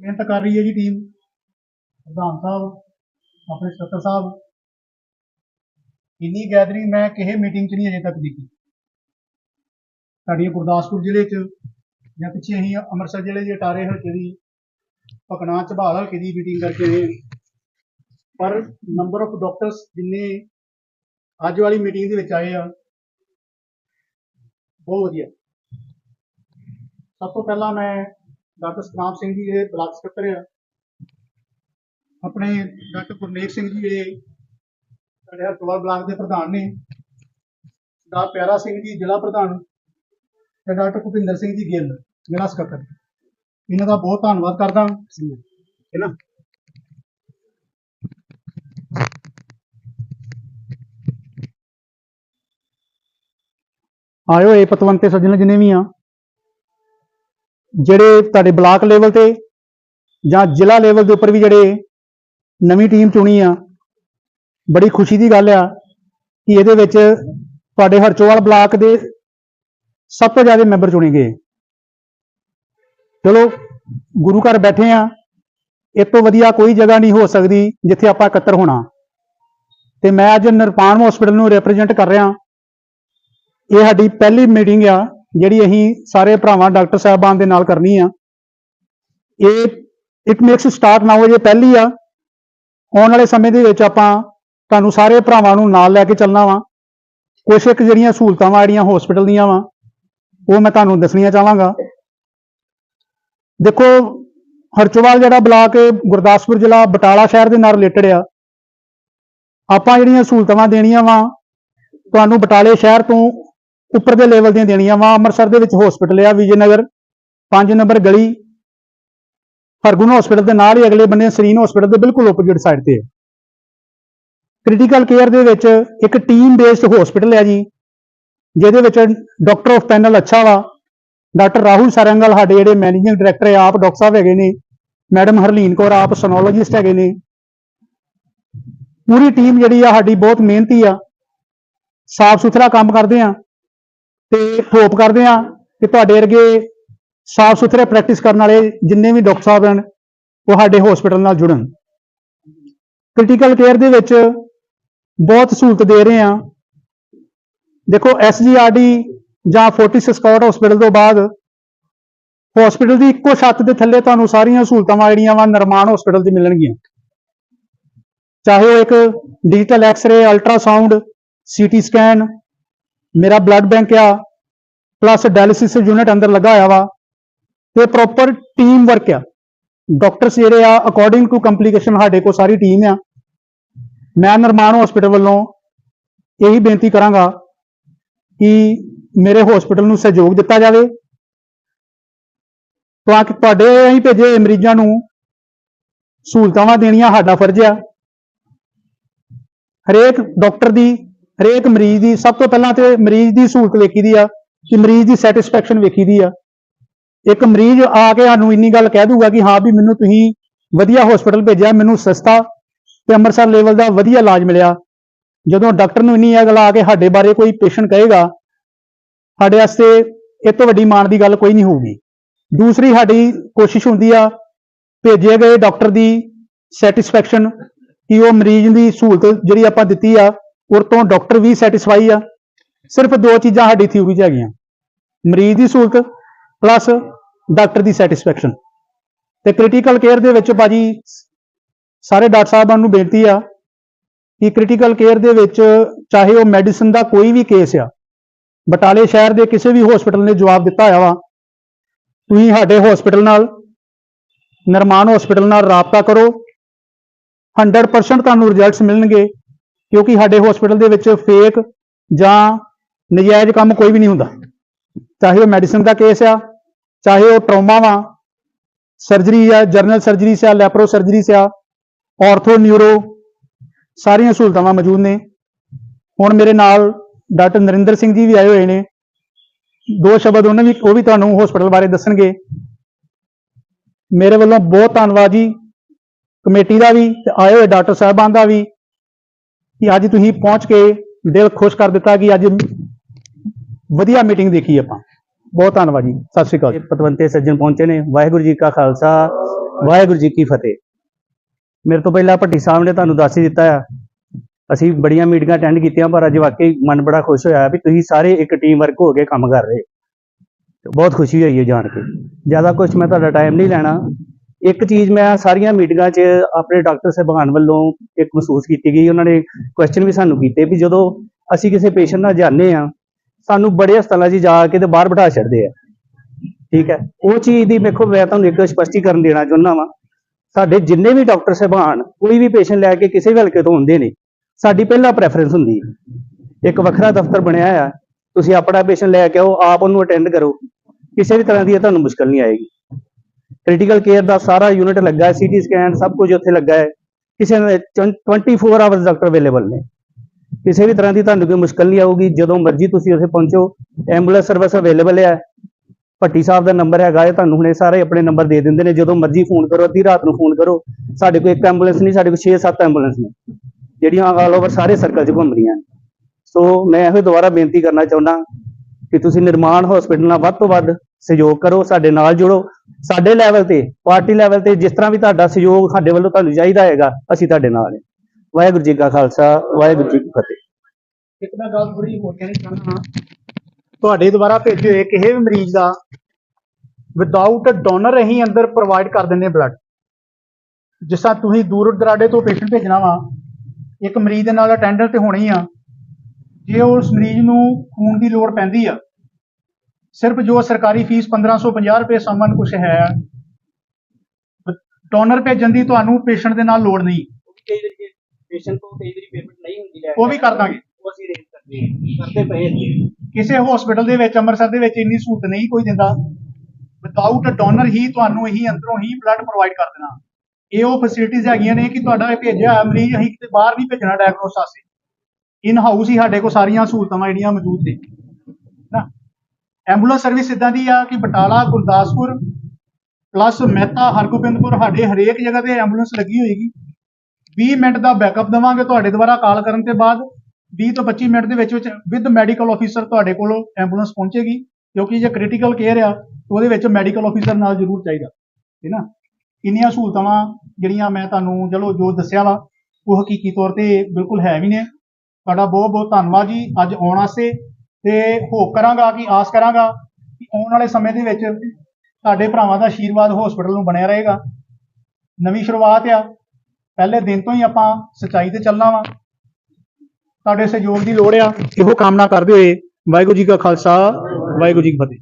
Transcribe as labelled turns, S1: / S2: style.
S1: ਮਿਹਨਤ ਕਰ ਰਹੀ ਹੈ ਜੀ ਟੀਮ ਪ੍ਰਧਾਨ ਸਾਹਿਬ, ਆਪਣੇ ਸਕੱਤਰ ਸਾਹਿਬ। ਇੰਨੀ ਗੈਦਰਿੰਗ ਮੈਂ ਕਿਸੇ ਮੀਟਿੰਗ 'ਚ ਨਹੀਂ ਅਜੇ ਤੱਕ ਦੇਖੀ ਸਾਡੀ ਗੁਰਦਾਸਪੁਰ ਜ਼ਿਲ੍ਹੇ 'ਚ ਜਾਂ ਪਿੱਛੇ ਅਸੀਂ ਅੰਮ੍ਰਿਤਸਰ ਜ਼ਿਲ੍ਹੇ ਦੇ ਅਟਾਰੇ ਹਲਕੇ ਦੀ, ਭਕਨਾ ਝਬਾਲ ਹਲਕੇ ਦੀ ਮੀਟਿੰਗ ਕਰਕੇ ਆਏ ਹਾਂ। ਪਰ ਨੰਬਰ ਆਫ ਡਾਕਟਰਸ ਜਿੰਨੇ ਅੱਜ ਵਾਲੀ ਮੀਟਿੰਗ ਦੇ ਵਿੱਚ ਆਏ ਆ, ਬਹੁਤ ਵਧੀਆ। ਸਭ ਤੋਂ ਪਹਿਲਾਂ ਮੈਂ ਡਾਕਟਰ ਸਤਨਾਮ ਸਿੰਘ ਜੀ ਜਿਹੜੇ ਬਲਾਕ ਸਕੱਤਰ ਆ। ਆਪਣੇ ਡਾਕਟਰ ਗੁਰਨੇਕ ਸਿੰਘ ਜੀ ਜਿਹੜੇ ਸਾਡੇ ਹਰਤਵਾਲ ਬਲਾਕ ਦੇ ਪ੍ਰਧਾਨ ਨੇ। ਦਾ ਪਿਆਰਾ ਸਿੰਘ ਜੀ ਜ਼ਿਲ੍ਹਾ ਪ੍ਰਧਾਨ ਤੇ ਡਾਕਟਰ ਭੁਪਿੰਦਰ ਸਿੰਘ ਜੀ ਗਿੱਲ ਜ਼ਿਲ੍ਹਾ ਸਕੱਤਰ। ਇਹਨਾਂ ਦਾ ਬਹੁਤ ਧੰਨਵਾਦ ਕਰਦਾ ਹੈ ਨਾ? ਆਇਓ ਇਹ ਪਤਵੰਤੇ ਸੱਜਣ ਜਿੰਨੇ ਵੀ ਆ। ਜਿਹੜੇ ਤੁਹਾਡੇ ਬਲਾਕ ਲੈਵਲ ਤੇ ਜਾਂ ਜ਼ਿਲ੍ਹਾ ਲੈਵਲ ਦੇ ਉੱਪਰ ਵੀ ਜਿਹੜੇ ਨਵੀਂ ਟੀਮ ਚੁਣੀ ਆ, ਬੜੀ ਖੁਸ਼ੀ ਦੀ ਗੱਲ ਆ ਕਿ ਇਹਦੇ ਵਿੱਚ ਤੁਹਾਡੇ ਹਰਚੋਵਾਲ ਬਲਾਕ ਦੇ ਸਭ ਤੋਂ ਜ਼ਿਆਦਾ ਮੈਂਬਰ ਚੁਣੇ ਗਏ। ਚਲੋ, ਗੁਰੂ ਘਰ ਬੈਠੇ ਆ, ਇਹ ਤੋਂ ਵਧੀਆ ਕੋਈ ਜਗ੍ਹਾ ਨਹੀਂ ਹੋ ਸਕਦੀ ਜਿੱਥੇ ਆਪਾਂ ਇਕੱਤਰ ਹੋਣਾ। ਤੇ ਮੈਂ ਅੱਜ ਨਿਰਪਾਣ ਹਸਪੀਟਲ ਨੂੰ ਰਿਪਰੈਜ਼ੈਂਟ ਕਰ ਰਿਹਾ। ਇਹ ਸਾਡੀ ਪਹਿਲੀ ਮੀਟਿੰਗ ਆ। ਜਿਹੜੀ ਅਸੀਂ ਸਾਰੇ ਭਰਾਵਾਂ ਡਾਕਟਰ ਸਾਹਿਬਾਨ ਦੇ ਨਾਲ ਕਰਨੀ ਆ, ਇਹ ਇਟ ਮੇਕਸ ਸਟਾਰਟ ਨਾਓ ਜੇ ਪਹਿਲੀ ਆ। ਆਉਣ ਵਾਲੇ ਸਮੇਂ ਦੇ ਵਿੱਚ ਆਪਾਂ ਤੁਹਾਨੂੰ ਸਾਰੇ ਭਰਾਵਾਂ ਨੂੰ ਨਾਲ ਲੈ ਕੇ ਚੱਲਣਾ ਵਾ। ਕੁਛ ਇੱਕ ਜਿਹੜੀਆਂ ਸਹੂਲਤਾਂ ਵਾ ਜਿਹੜੀਆਂ ਹਸਪੀਟਲ ਦੀਆਂ ਵਾ, ਉਹ ਮੈਂ ਤੁਹਾਨੂੰ ਦੱਸਣੀਆਂ ਚਾਹਾਂਗਾ। ਦੇਖੋ, ਹਰਚੋਵਾਲ ਜਿਹੜਾ ਬਲਾਕ ਗੁਰਦਾਸਪੁਰ ਜ਼ਿਲ੍ਹਾ ਬਟਾਲਾ ਸ਼ਹਿਰ ਦੇ ਨਾਲ ਰਿਲੇਟਡ ਆ। ਆਪਾਂ ਜਿਹੜੀਆਂ ਸਹੂਲਤਾਂ ਦੇਣੀਆਂ ਵਾ, ਤੁਹਾਨੂੰ ਬਟਾਲੇ ਸ਼ਹਿਰ ਤੋਂ ਉੱਪਰ ਦੇ ਲੈਵਲ ਦੀਆਂ ਦੇਣੀਆਂ ਵਾ। ਅੰਮ੍ਰਿਤਸਰ ਦੇ ਵਿੱਚ ਹਸਪੀਟਲ ਆ ਵਿਜੇ ਨਗਰ 5 ਨੰਬਰ ਗਲੀ। ਹਰਗੁਣ ਹਸਪੀਟਲ ਦੇ ਨਾਲ ਹੀ ਅਗਲੇ ਬੰਨੇ ਸਰੀਨ ਹਸਪੀਟਲ ਦੇ ਬਿਲਕੁਲ ਆਪੋਜ਼ਿਟ ਸਾਈਡ ਤੇ ਹੈ ਕ੍ਰਿਟੀਕਲ ਕੇਅਰ ਦੇ ਵਿੱਚ ਇੱਕ ਟੀਮ ਬੇਸਡ ਹਸਪੀਟਲ ਹੈ ਜੀ, ਜਿਹਦੇ ਵਿੱਚ ਡਾਕਟਰ ਆਫ ਪੈਨਲ ਅੱਛਾ ਵਾ। ਡਾਕਟਰ ਰਾਹੁਲ ਸਰੰਗਲ ਸਾਡੇ ਜਿਹੜੇ ਮੈਨੇਜਿੰਗ ਡਾਇਰੈਕਟਰ ਆ, ਆਪ ਡਾਕਟਰ ਸਾਹਿਬ ਹੈਗੇ ਨੇ। ਮੈਡਮ ਹਰਲੀਨ ਕੌਰ ਆਪ ਸੋਨੋਲੋਜਿਸਟ ਹੈਗੇ ਨੇ। ਪੂਰੀ ਟੀਮ ਜਿਹੜੀ ਆ, ਸਾਡੀ ਬਹੁਤ ਮਿਹਨਤੀ ਆ। ਸਾਫ਼ ਸੁਥਰਾ ਕੰਮ ਕਰਦੇ ਆ। ਤੇ ਹੋਪ ਕਰਦੇ ਆ ਕਿ ਤੁਹਾਡੇ ਵਰਗੇ ਸਾਫ਼ ਸੁਥਰੇ ਪ੍ਰੈਕਟਿਸ ਕਰਨ ਵਾਲੇ ਜਿੰਨੇ ਵੀ ਡਾਕਟਰ ਸਾਹਿਬ ਹਨ, ਉਹ ਸਾਡੇ ਹਸਪੀਟਲ ਨਾਲ ਜੁੜਨ। ਕ੍ਰਿਟੀਕਲ ਕੇਅਰ ਦੇ ਵਿੱਚ ਬਹੁਤ ਸਹੂਲਤ ਦੇ ਰਹੇ ਆ ਦੇਖੋ ਐਸਜੀਆਰਡੀ ਜਾਂ ਫੋਰਟਿਸ ਸਕਾਟ ਹਸਪੀਟਲ ਤੋਂ ਬਾਅਦ ਹਸਪੀਟਲ ਦੀ ਇੱਕੋ ਛੱਤ ਦੇ ਥੱਲੇ ਤੁਹਾਨੂੰ ਸਾਰੀਆਂ ਸਹੂਲਤਾਂ ਜਿਹੜੀਆਂ ਵਾ ਨਿਰਮਾਣ ਹਸਪੀਟਲ ਦੀ ਮਿਲਣਗੀਆਂ। ਚਾਹੇ ਉਹ ਇੱਕ digital x-ray ultrasound CT scan ਮੇਰਾ ਬਲੱਡ ਬੈਂਕ ਆ ਪਲੱਸ ਡਾਇਲਿਸਿਸ ਯੂਨਿਟ ਅੰਦਰ ਲੱਗਾ ਹੋਇਆ ਵਾ, ਤੇ ਪ੍ਰੋਪਰ ਟੀਮ ਵਰਕ ਆ। ਡਾਕਟਰਸ ਜਿਹੜੇ ਆ ਅਕੋਰਡਿੰਗ ਟੂ ਕੰਪਲਿਕੇਸ਼ਨ ਸਾਡੇ ਕੋਲ ਸਾਰੀ ਟੀਮ ਆ। ਮੈਂ ਨਿਰਮਾਣ ਹਸਪੀਟਲ ਵੱਲੋਂ ਇਹੀ ਬੇਨਤੀ ਕਰਾਂਗਾ ਕਿ ਮੇਰੇ ਹਸਪੀਟਲ ਨੂੰ ਸਹਿਯੋਗ ਦਿੱਤਾ ਜਾਵੇ। ਤਾਂ ਕਿ ਤੁਹਾਡੇ ਅਸੀਂ ਭੇਜੇ ਮਰੀਜ਼ਾਂ ਨੂੰ ਸਹੂਲਤਾਂ ਦੇਣੀਆਂ ਸਾਡਾ ਫਰਜ਼ ਆ। ਹਰੇਕ ਡਾਕਟਰ ਦੀ ਹਰੇਕ ਮਰੀਜ਼ ਦੀ, ਸਭ ਤੋਂ ਪਹਿਲਾਂ ਤੇ ਮਰੀਜ਼ ਦੀ ਸਹੂਲਤ ਵੇਖੀ ਦੀ ਆ, ਕਿ ਮਰੀਜ਼ ਦੀ ਸੈਟੀਸਫੈਕਸ਼ਨ ਵੇਖੀਦੀ ਆ। ਇੱਕ ਮਰੀਜ਼ ਆ ਕੇ ਸਾਨੂੰ ਇੰਨੀ ਗੱਲ ਕਹਿ ਦੂਗਾ ਕਿ ਹਾਂ ਵੀ ਮੈਨੂੰ ਤੁਸੀਂ ਵਧੀਆ ਹਸਪੀਟਲ ਭੇਜਿਆ, ਮੈਨੂੰ ਸਸਤਾ ਤੇ ਅੰਮ੍ਰਿਤਸਰ ਲੈਵਲ ਦਾ ਵਧੀਆ ਇਲਾਜ ਮਿਲਿਆ। ਜਦੋਂ ਡਾਕਟਰ ਨੂੰ ਇੰਨੀ ਇਹ ਗੱਲ ਆ ਕੇ ਸਾਡੇ ਬਾਰੇ ਕੋਈ ਪੇਸ਼ੈਂਟ ਕਹੇਗਾ, ਸਾਡੇ ਵਾਸਤੇ ਇਹ ਤੋਂ ਵੱਡੀ ਮਾਣ ਦੀ ਗੱਲ ਕੋਈ ਨਹੀਂ ਹੋਊਗੀ। ਦੂਸਰੀ ਸਾਡੀ ਕੋਸ਼ਿਸ਼ ਹੁੰਦੀ ਆ, ਭੇਜੇ ਗਏ ਡਾਕਟਰ ਦੀ ਸੈਟੀਸਫੈਕਸ਼ਨ ਕਿ ਉਹ ਮਰੀਜ਼ ਦੀ ਸਹੂਲਤ ਜਿਹੜੀ ਆਪਾਂ ਦਿੱਤੀ ਆ ਉਹ ਤੋਂ ਡਾਕਟਰ ਵੀ ਸੈਟੀਸਫਾਈ ਆ। ਸਿਰਫ ਦੋ ਚੀਜ਼ਾਂ ਸਾਡੀ ਥਿਊਰੀ 'ਚ ਹੈਗੀਆਂ। ਮਰੀਜ਼ ਦੀ ਸਹੂਲਤ ਪਲੱਸ ਡਾਕਟਰ ਦੀ ਸੈਟੀਸਫੈਕਸ਼ਨ ਤੇ ਕ੍ਰਿਟੀਕਲ ਕੇਅਰ ਦੇ ਵਿੱਚ ਬਾਜੀ ਸਾਰੇ ਡਾਕਟਰ ਸਾਹਿਬਾਂ ਨੂੰ ਬੇਨਤੀ ਆ ਕਿ ਕ੍ਰਿਟੀਕਲ ਕੇਅਰ ਦੇ ਵਿੱਚ ਚਾਹੇ ਉਹ ਮੈਡੀਸਨ ਦਾ ਕੋਈ ਵੀ ਕੇਸ ਆ, ਬਟਾਲੇ ਸ਼ਹਿਰ ਦੇ ਕਿਸੇ ਵੀ ਹਸਪੀਟਲ ਨੇ ਜਵਾਬ ਦਿੱਤਾ ਹੋਇਆ ਵਾ, ਤੁਸੀਂ ਸਾਡੇ ਹਸਪੀਟਲ ਨਾਲ, ਨਿਰਮਾਣ ਹਸਪੀਟਲ ਨਾਲ ਰਾਬਤਾ ਕਰੋ। 100% ਤੁਹਾਨੂੰ ਰਿਜ਼ਲਟਸ ਮਿਲਣਗੇ। ਕਿਉਂਕਿ ਸਾਡੇ ਹਸਪੀਟਲ ਦੇ ਵਿੱਚ ਫੇਕ ਜਾਂ ਨਜਾਇਜ਼ ਕੰਮ ਕੋਈ ਵੀ ਨਹੀਂ ਹੁੰਦਾ। ਚਾਹੇ ਉਹ ਮੈਡੀਸਨ ਦਾ ਕੇਸ ਆ, ਚਾਹੇ ਉਹ ਟਰਾਮਾ ਵਾ ਸਰਜਰੀ ਆ ਜਰਨਲ ਸਰਜਰੀ ਆ ਲੈਪਰੋ ਸਰਜਰੀ ਆ ਆਰਥੋ ਨਿਊਰੋ ਸਾਰੀਆਂ ਸਹੂਲਤਾਂ ਮੌਜੂਦ ਨੇ। ਹੁਣ ਮੇਰੇ ਨਾਲ ਡਾਕਟਰ ਨਰਿੰਦਰ ਸਿੰਘ ਜੀ ਵੀ ਆਏ ਹੋਏ ਨੇ। ਦੋ ਸ਼ਬਦ ਉਹਨਾਂ ਵੀ, ਉਹ ਵੀ ਤੁਹਾਨੂੰ ਹਸਪੀਟਲ ਬਾਰੇ ਦੱਸਣਗੇ। ਮੇਰੇ ਵੱਲੋਂ ਬਹੁਤ ਧੰਨਵਾਦ ਜੀ। ਕਮੇਟੀ ਦਾ ਵੀ ਤੇ ਆਏ ਹੋਏ ਡਾਕਟਰ ਸਾਹਿਬਾਨ ਦਾ ਵੀ। ਕਿ ਅੱਜ ਤੁਸੀਂ ਪਹੁੰਚ ਕੇ ਦਿਲ ਖੁਸ਼ ਕਰ ਦਿੱਤਾ ਕਿ ਅੱਜ ਵਧੀਆ ਮੀਟਿੰਗ ਦੇਖੀ ਆਪਾਂ। ਬਹੁਤ ਧੰਨਵਾਦ ਜੀ। ਸਤਿ ਸ਼੍ਰੀ ਅਕਾਲ
S2: ਪਤਵੰਤੇ ਸੱਜਣ ਪਹੁੰਚੇ ਨੇ। ਵਾਹਿਗੁਰੂ ਜੀ ਕਾ ਖਾਲਸਾ, ਵਾਹਿਗੁਰੂ ਜੀ ਕੀ ਫਤਿਹ। ਮੇਰੇ ਤੋਂ ਪਹਿਲਾਂ ਭੱਟੀ ਸਾਹਿਬ ਨੇ ਤੁਹਾਨੂੰ ਦੱਸ ਹੀ ਦਿੱਤਾ ਆ। ਅਸੀਂ ਬੜੀਆਂ ਮੀਟਿੰਗਾਂ ਅਟੈਂਡ ਕੀਤੀਆਂ, ਪਰ ਅੱਜ ਵਾਕਈ ਮਨ ਬੜਾ ਖੁਸ਼ ਹੋਇਆ ਵੀ ਤੁਸੀਂ ਸਾਰੇ ਇੱਕ ਟੀਮ ਵਰਕ ਹੋ ਕੇ ਕੰਮ ਕਰ ਰਹੇ ਬਹੁਤ ਖੁਸ਼ੀ ਹੋਈ ਹੈ ਜਾਣ ਕੇ। ਜ਼ਿਆਦਾ ਕੁਝ ਮੈਂ ਤੁਹਾਡਾ ਟਾਈਮ ਨਹੀਂ ਲੈਣਾ। ਇੱਕ ਚੀਜ਼ ਮੈਂ ਸਾਰੀਆਂ ਮੀਟਿੰਗਾਂ 'ਚ ਆਪਣੇ ਡਾਕਟਰ ਸਾਹਿਬਾਨ ਵੱਲੋਂ ਇੱਕ ਮਹਿਸੂਸ ਕੀਤੀ ਗਈ, ਉਹਨਾਂ ਨੇ ਕੁਐਸਚਨ ਵੀ ਸਾਨੂੰ ਕੀਤੇ ਵੀ ਜਦੋਂ ਅਸੀਂ ਕਿਸੇ ਪੇਸ਼ੈਂਟ ਨਾਲ ਜਾਂਦੇ ਆ ਸਾਨੂੰ ਬੜੇ ਹਸਪਤਾਲਾਂ 'ਚ ਜਾ ਕੇ ਤੇ ਬਾਹਰ ਬਿਠਾ ਛੱਡਦੇ ਆ। ਠੀਕ ਹੈ? ਉਹ ਚੀਜ਼ ਦੀ ਵੇਖੋ ਮੈਂ ਤੁਹਾਨੂੰ ਇੱਕ ਸਪਸ਼ਟੀਕਰਨ ਦੇਣਾ ਚਾਹੁੰਦਾ ਵਾਂ। ਸਾਡੇ ਜਿੰਨੇ ਵੀ ਡਾਕਟਰ ਸਾਹਿਬਾਨ, ਕੋਈ ਵੀ ਪੇਸ਼ੈਂਟ ਲੈ ਕੇ ਕਿਸੇ ਵੀ ਹਲਕੇ ਤੋਂ ਹੁੰਦੇ ਨੇ, ਸਾਡੀ ਪਹਿਲਾ ਪ੍ਰੈਫਰੈਂਸ ਹੁੰਦੀ ਹੈ। ਇੱਕ ਵੱਖਰਾ ਦਫ਼ਤਰ ਬਣਿਆ ਆ ਤੁਸੀਂ ਆਪਣਾ ਪੇਸ਼ੈਂਟ ਲੈ ਕੇ ਆਓ, ਆਪ ਉਹਨੂੰ ਅਟੈਂਡ ਕਰੋ। ਕਿਸੇ ਵੀ ਤਰ੍ਹਾਂ ਦੀ ਤੁਹਾਨੂੰ ਮੁਸ਼ਕਲ ਨਹੀਂ ਆਏਗੀ। ਕ੍ਰਿਟੀਕਲ ਕੇਅਰ ਦਾ ਸਾਰਾ ਯੂਨਿਟ ਲੱਗਾ ਹੈ ਸੀਟੀ ਸਕੈਨ ਸਭ ਕੁਝ ਉੱਥੇ ਲੱਗਾ ਹੈ। ਕਿਸੇ ਨੇ 24 ਆਵਰਸ ਡਾਕਟਰ ਅਵੇਲੇਬਲ ਨੇ। ਕਿਸੇ ਵੀ ਤਰ੍ਹਾਂ ਦੀ ਤੁਹਾਨੂੰ ਕੋਈ ਮੁਸ਼ਕਲ ਨਹੀਂ ਆਊਗੀ, ਜਦੋਂ ਮਰਜ਼ੀ ਤੁਸੀਂ ਉੱਥੇ ਪਹੁੰਚੋ ਐਂਬੂਲੈਂਸ ਸਰਵਿਸ ਅਵੇਲੇਬਲ ਹੈ ਭੱਟੀ ਸਾਹਿਬ ਦਾ ਨੰਬਰ ਹੈਗਾ ਹੈ, ਤੁਹਾਨੂੰ ਹੁਣੇ ਸਾਰੇ ਆਪਣੇ ਨੰਬਰ ਦੇ ਦਿੰਦੇ ਨੇ। ਜਦੋਂ ਮਰਜ਼ੀ ਫੋਨ ਕਰੋ, ਅੱਧੀ ਰਾਤ ਨੂੰ ਫੋਨ ਕਰੋ। ਸਾਡੇ ਕੋਲ ਇੱਕ ਐਂਬੂਲੈਂਸ ਨਹੀਂ, ਸਾਡੇ ਕੋਲ 6-7 ਐਂਬੂਲੈਂਸ ਨੇ। ਜਿਹੜੀਆਂ ਆਲ ਓਵਰ ਸਾਰੇ ਸਰਕਲ 'ਚ ਘੁੰਮ ਰਹੀਆਂ ਸੋ ਮੈਂ ਇਹੋ ਦੁਬਾਰਾ ਬੇਨਤੀ ਕਰਨਾ ਚਾਹੁੰਦਾ ਕਿ ਤੁਸੀਂ ਨਿਰਮਾਣ ਹਸਪੀਟਲ ਨਾਲ ਵੱਧ ਤੋਂ ਵੱਧ ਸਹਿਯੋਗ ਕਰੋ, ਸਾਡੇ ਨਾਲ ਜੁੜੋ। ਸਾਡੇ ਲੈਵਲ ਤੇ ਪਾਰਟੀ ਲੈਵਲ ਤੇ ਜਿਸ ਤਰ੍ਹਾਂ ਵੀ ਤੁਹਾਡਾ ਸਹਿਯੋਗ ਸਾਡੇ ਵੱਲੋਂ ਤੁਹਾਨੂੰ ਚਾਹੀਦਾ ਹੈਗਾ, ਅਸੀਂ ਤੁਹਾਡੇ ਨਾਲ ਹਾਂ। ਵਾਹਿਗੁਰੂ ਜੀ ਕਾ ਖਾਲਸਾ, ਵਾਹਿਗੁਰੂ ਜੀ ਕੀ ਫਤਿਹ।
S1: ਇੱਕ ਮੈਂ ਗੱਲ ਥੋੜੀ ਹੋਰ ਕਹਿਣੀ ਚਾਹੁੰਦਾ ਹਾਂ। ਤੁਹਾਡੇ ਦੁਆਰਾ ਭੇਜੇ ਹੋਏ ਕਿਸੇ ਵੀ ਮਰੀਜ਼ ਦਾ ਵਿਦਆਊਟ ਡੋਨਰ ਅਸੀਂ ਅੰਦਰ ਪ੍ਰੋਵਾਈਡ ਕਰ ਦਿੰਦੇ ਬਲੱਡ ਜਿਸ ਤਰ੍ਹਾਂ ਤੁਸੀਂ ਦੂਰ ਦਰਾਡੇ ਤੋਂ ਪੇਸ਼ੈਂਟ ਭੇਜਣਾ ਵਾ, ਇੱਕ ਮਰੀਜ਼ ਦੇ ਨਾਲ ਅਟੈਂਡਰ ਤੇ ਹੋਣੀ ਆ। ਜੇ ਉਸ ਮਰੀਜ਼ ਨੂੰ ਖੂਨ ਦੀ ਲੋੜ ਪੈਂਦੀ ਆ ਸਿਰਫ ਜੋ ਸਰਕਾਰੀ ਫੀਸ 1550 ਰੁਪਏ ਸਮਨ ਕੁਛ ਹੈ ਡੋਨਰ ਭੇਜਣ ਦੀ ਤੁਹਾਨੂੰ ਪੇਸ਼ੈਂਟ ਦੇ ਨਾਲ ਲੋੜ ਨਹੀਂ।
S2: ਪੇਸ਼ੈਂਟ ਤੋਂ ਕਈ ਵਾਰੀ ਪੇਮੈਂਟ ਨਹੀਂ ਹੁੰਦੀ ਲੈ
S1: ਉਹ ਵੀ ਕਰ ਦਾਂਗੇ।
S2: ਉਹ ਅਸੀਂ ਰੇਟ ਕਰਦੇ ਹਾਂ ਕਰਦੇ ਪਏ ਹਾਂ
S1: ਕਿਸੇ ਹਸਪੀਟਲ ਦੇ ਵਿੱਚ ਅੰਮ੍ਰਿਤਸਰ ਦੇ ਵਿੱਚ ਇੰਨੀ ਸਹੂਲਤ ਨਹੀਂ ਕੋਈ ਦਿੰਦਾ। ਵਿਦਆਊਟ ਡੋਨਰ ਹੀ ਤੁਹਾਨੂੰ ਇਹੀ ਅੰਦਰੋਂ ਹੀ ਬਲੱਡ ਪ੍ਰੋਵਾਈਡ ਕਰ ਦੇਣਾ। ਇਹ ਉਹ ਫੈਸਿਲਿਟੀਆਂ ਹੈਗੀਆਂ ਨੇ ਕਿ ਤੁਹਾਡਾ ਭੇਜਿਆ ਹੋਇਆ ਮਰੀਜ਼ ਅਸੀਂ ਕਿਤੇ ਬਾਹਰ ਨਹੀਂ ਭੇਜਣਾ ਡਾਇਗਨੋਸ ਵਾਸਤੇ। ਇਨ ਹਾਊਸ ਹੀ ਸਾਡੇ ਕੋਲ ਸਾਰੀਆਂ ਸਹੂਲਤਾਂ ਜਿਹੜੀਆਂ ਮੌਜੂਦ ਨਾ। ਐਂਬੂਲੈਂਸ ਸਰਵਿਸ ਇਦਾਂ ਦੀ ਆ ਕਿ ਬਟਾਲਾ, ਗੁਰਦਾਸਪੁਰ ਪਲੱਸ ਮਹਿਤਾ, ਹਰਗੋਬਿੰਦਪੁਰ, ਸਾਡੇ ਹਰੇਕ ਜਗ੍ਹਾ ਤੇ ਐਂਬੂਲੈਂਸ ਲੱਗੀ ਹੋਏਗੀ। 20 ਮਿੰਟ ਦਾ ਬੈਕਅਪ ਦੇਵਾਂਗੇ ਤੁਹਾਡੇ ਦੁਆਰਾ ਕਾਲ ਕਰਨ ਤੋਂ ਬਾਅਦ। 20 ਤੋਂ 25 ਮਿੰਟ ਦੇ ਵਿੱਚ ਵਿੱਚ ਵਿਦ ਮੈਡੀਕਲ ਆਫੀਸਰ ਤੁਹਾਡੇ ਕੋਲ ਐਂਬੂਲੈਂਸ ਪਹੁੰਚੇਗੀ, ਕਿਉਂਕਿ ਜੇ ਕ੍ਰਿਟੀਕਲ ਕੇਅਰ ਆ ਉਹਦੇ ਵਿੱਚ ਮੈਡੀਕਲ ਆਫੀਸਰ ਨਾਲ ਜ਼ਰੂਰ ਚਾਹੀਦਾ ਹੈ ਨਾ? ਇੰਨੀਆਂ ਸਹੂਲਤਾਂ ਜਿਹੜੀਆਂ ਮੈਂ ਤੁਹਾਨੂੰ, ਚਲੋ ਜੋ ਦੱਸਿਆ ਵਾ, ਉਹ ਹਕੀਕੀ ਤੌਰ ਤੇ ਬਿਲਕੁਲ ਹੈ ਵੀ ਨੇ। ਤੁਹਾਡਾ ਬਹੁਤ ਬਹੁਤ ਧੰਨਵਾਦ ਜੀ, ਅੱਜ ਆਉਣ ਵਾਸਤੇ। ਤੇ ਹੋਪ ਕਰਾਂਗਾ ਕਿ ਆਸ ਕਰਾਂਗਾ ਕਿ ਆਉਣ ਵਾਲੇ ਸਮੇਂ ਦੇ ਵਿੱਚ ਤੁਹਾਡੇ ਭਰਾਵਾਂ ਦਾ ਆਸ਼ੀਰਵਾਦ ਹਸਪੀਟਲ ਨੂੰ ਬਣਿਆ ਰਹੇਗਾ। ਨਵੀਂ ਸ਼ੁਰੂਆਤ ਆ। ਪਹਿਲੇ ਦਿਨ ਤੋਂ ਹੀ ਆਪਾਂ ਸਚਾਈ ਤੇ ਚੱਲਣਾ ਵਾ। ਤੁਹਾਡੇ ਸਹਿਯੋਗ ਦੀ ਲੋੜ ਆ। ਇਹੋ ਕਾਮਨਾ ਕਰਦੇ ਹੋਏ ਵਾਹਿਗੁਰੂ ਜੀ ਕਾ ਖਾਲਸਾ, ਵਾਹਿਗੁਰੂ ਜੀ ਕੀ ਫਤਿਹ।